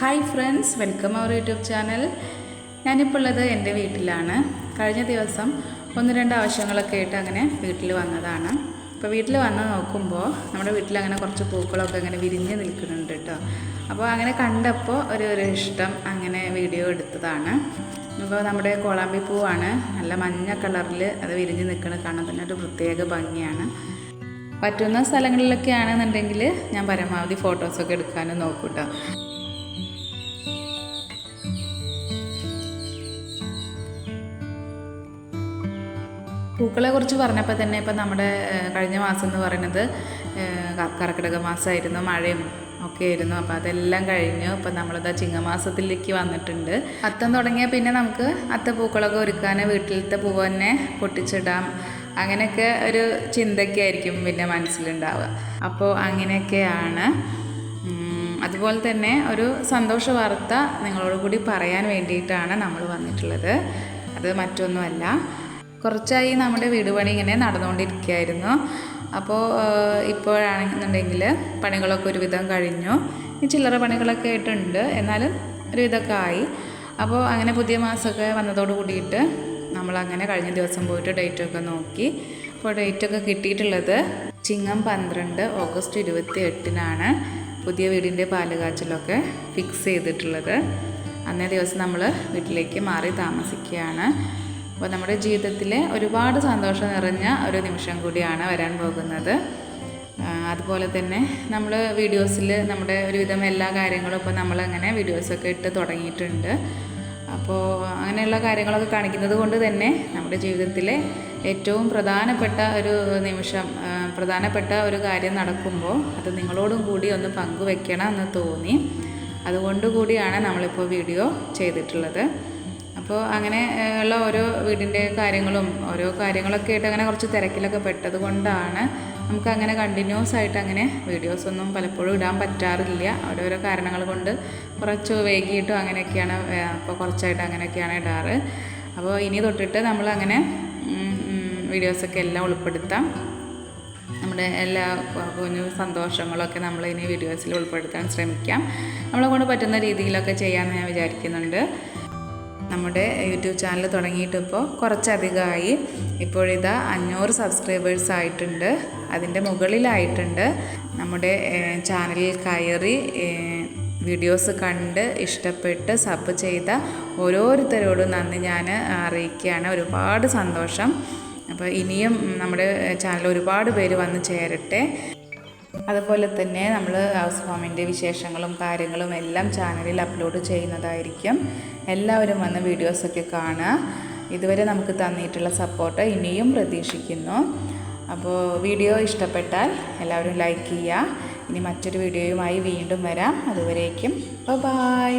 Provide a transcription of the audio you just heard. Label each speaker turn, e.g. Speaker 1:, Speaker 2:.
Speaker 1: Hi friends welcome our YouTube channel ഞാനിപ്പോൾ ഉള്ളത് എന്റെ വീട്ടിലാണ്. കഴിഞ്ഞ ദിവസം ഒന്ന് രണ്ട് ആവശ്യങ്ങളൊക്കെ ആയിട്ട് അങ്ങനെ വീട്ടിൽ വന്നതാണ്. അപ്പോൾ വീട്ടിൽ വന്ന് നോക്കുമ്പോൾ നമ്മുടെ വീട്ടിൽ അങ്ങനെ കുറച്ച് പൂക്കളൊക്കെ അങ്ങനെ വിരിഞ്ഞ് നിൽക്കുന്നുണ്ട് കേട്ടോ അപ്പോൾ അങ്ങനെ കണ്ടപ്പോൾ ഒരു ഒരു ഇഷ്ടം അങ്ങനെ വീഡിയോ എടുത്തതാണ്. ഇപ്പോൾ നമ്മുടെ കോളാമ്പി പൂവാണ്. നല്ല മഞ്ഞ കളറിൽ അത് വിരിഞ്ഞ് നിൽക്കുന്നത് കാണാൻ തന്നെ ഒരു പ്രത്യേക ഭംഗിയാണ്. പറ്റുന്ന സ്ഥലങ്ങളിലൊക്കെ ആണെന്നുണ്ടെങ്കിൽ ഞാൻ പരമാവധി ഫോട്ടോസൊക്കെ എടുക്കാനും നോക്കൂട്ടോ കേട്ടോ പൂക്കളെ കുറിച്ച് പറഞ്ഞപ്പോൾ തന്നെ ഇപ്പം നമ്മുടെ കഴിഞ്ഞ മാസം എന്ന് പറയുന്നത് കർക്കിടക മാസമായിരുന്നു മഴയും ഒക്കെ ആയിരുന്നു. അപ്പോൾ അതെല്ലാം കഴിഞ്ഞു. ഇപ്പം നമ്മളിതാ ചിങ്ങമാസത്തിലേക്ക് വന്നിട്ടുണ്ട്. അത്തം തുടങ്ങിയാൽ പിന്നെ നമുക്ക് അത്ത പൂക്കളൊക്കെ ഒരുക്കാൻ വീട്ടിലത്തെ പൂവ് തന്നെ പൊട്ടിച്ചിടാം. അങ്ങനെയൊക്കെ ഒരു ചിന്തയ്ക്കായിരിക്കും പിന്നെ മനസ്സിലുണ്ടാവുക. അപ്പോൾ അങ്ങനെയൊക്കെയാണ് അതുപോലെ തന്നെ ഒരു സന്തോഷ വാർത്ത നിങ്ങളോട് കൂടി പറയാൻ വേണ്ടിയിട്ടാണ് നമ്മൾ വന്നിട്ടുള്ളത്. അത് മറ്റൊന്നുമല്ല. കുറച്ചായി നമ്മുടെ വീട് പണി ഇങ്ങനെ നടന്നുകൊണ്ടിരിക്കുകയായിരുന്നു. അപ്പോൾ ഇപ്പോഴാണെന്നുണ്ടെങ്കിൽ പണികളൊക്കെ ഒരുവിധം കഴിഞ്ഞു. ഈ ചില്ലറ പണികളൊക്കെ ആയിട്ടുണ്ട്. എന്നാലും ഒരുവിധമൊക്കെ ആയി. അപ്പോൾ അങ്ങനെ പുതിയ മാസമൊക്കെ വന്നതോട് കൂടിയിട്ട് നമ്മളങ്ങനെ കഴിഞ്ഞ ദിവസം പോയിട്ട് ഡേറ്റൊക്കെ നോക്കി. അപ്പോൾ ഡേറ്റൊക്കെ കിട്ടിയിട്ടുള്ളത് ചിങ്ങം പന്ത്രണ്ട് ഓഗസ്റ്റ് ഇരുപത്തി എട്ടിനാണ് പുതിയ വീടിന്റെ പാലുകാച്ചിലൊക്കെ ഫിക്സ് ചെയ്തിട്ടുള്ളത്. അന്നേ ദിവസം നമ്മൾ വീട്ടിലേക്ക് മാറി താമസിക്കുകയാണ്. അപ്പോൾ നമ്മുടെ ജീവിതത്തിൽ ഒരുപാട് സന്തോഷം നിറഞ്ഞ ഒരു നിമിഷം കൂടിയാണ് വരാൻ പോകുന്നത്. അതുപോലെ തന്നെ നമ്മൾ വീഡിയോസിൽ നമ്മുടെ ഒരുവിധം എല്ലാ കാര്യങ്ങളും ഇപ്പോൾ നമ്മളങ്ങനെ വീഡിയോസൊക്കെ ഇട്ട് തുടങ്ങിയിട്ടുണ്ട്. അപ്പോൾ അങ്ങനെയുള്ള കാര്യങ്ങളൊക്കെ കാണിക്കുന്നത് കൊണ്ട് തന്നെ നമ്മുടെ ജീവിതത്തിലെ ഏറ്റവും പ്രധാനപ്പെട്ട ഒരു നിമിഷം പ്രധാനപ്പെട്ട ഒരു കാര്യം നടക്കുമ്പോൾ അത് നിങ്ങളോടും കൂടി ഒന്ന് പങ്കുവെക്കണം എന്ന് തോന്നി. അതുകൊണ്ട് കൂടിയാണ് നമ്മളിപ്പോൾ വീഡിയോ ചെയ്തിട്ടുള്ളത്. അപ്പോൾ അങ്ങനെ ഉള്ള ഓരോ വീടിന്റെ കാര്യങ്ങളും ഓരോ കാര്യങ്ങളൊക്കെ ആയിട്ട് അങ്ങനെ കുറച്ച് തിരക്കിലൊക്കെ പെട്ടത് കൊണ്ടാണ് നമുക്ക് അങ്ങനെ കണ്ടിന്യൂസ് ആയിട്ട് അങ്ങനെ വീഡിയോസ് ഒന്നും പലപ്പോഴും ഇടാൻ പറ്റാറില്ല. ഓരോരോ കാരണങ്ങൾ കൊണ്ട് കുറച്ച് വൈകിയിട്ടും അങ്ങനെയൊക്കെയാണ് അപ്പോൾ കുറച്ചായിട്ട് അങ്ങനെയൊക്കെയാണ് ഇടാറ്. അപ്പോൾ ഇനി തൊട്ടിട്ട് നമ്മളങ്ങനെ വീഡിയോസൊക്കെ എല്ലാം ഉൾപ്പെടുത്താം. നമ്മുടെ എല്ലാ കുഞ്ഞു സന്തോഷങ്ങളൊക്കെ നമ്മൾ ഇനി വീഡിയോസിൽ ഉൾപ്പെടുത്താൻ ശ്രമിക്കാം. നമ്മളെ കൊണ്ട് പറ്റുന്ന രീതിയിലൊക്കെ ചെയ്യാമെന്ന് ഞാൻ വിചാരിക്കുന്നുണ്ട്. നമ്മുടെ യൂട്യൂബ് ചാനൽ തുടങ്ങിയിട്ടിപ്പോൾ കുറച്ചധികമായി ഇപ്പോഴിതാ അഞ്ഞൂറ് സബ്സ്ക്രൈബേഴ്സ് ആയിട്ടുണ്ട്. അതിന്റെ മുകളിലായിട്ടുണ്ട്. നമ്മുടെ ചാനലിൽ കയറി വീഡിയോസ് കണ്ട് ഇഷ്ടപ്പെട്ട് സബ് ചെയ്ത ഓരോരുത്തരോടും നന്ദി ഞാൻ അറിയിക്കുകയാണ്. ഒരുപാട് സന്തോഷം. അപ്പോൾ ഇനിയും നമ്മുടെ ചാനൽ ഒരുപാട് പേര് വന്ന് ചേരട്ടെ. അതുപോലെ തന്നെ നമ്മൾ ഹൗസ് ഫോമിന്റെ വിശേഷങ്ങളും കാര്യങ്ങളും എല്ലാം ചാനലിൽ അപ്ലോഡ് ചെയ്യുന്നതായിരിക്കും. എല്ലാവരും വന്ന് വീഡിയോസൊക്കെ കാണുക. ഇതുവരെ നമുക്ക് തന്നിട്ടുള്ള സപ്പോർട്ട് ഇനിയും പ്രതീക്ഷിക്കുന്നു. അപ്പോൾ വീഡിയോ ഇഷ്ടപ്പെട്ടാൽ എല്ലാവരും ലൈക്ക് ചെയ്യുക. ഇനി മറ്റൊരു വീഡിയോയുമായി വീണ്ടും വരാം. അതുവരേക്കും. ബൈ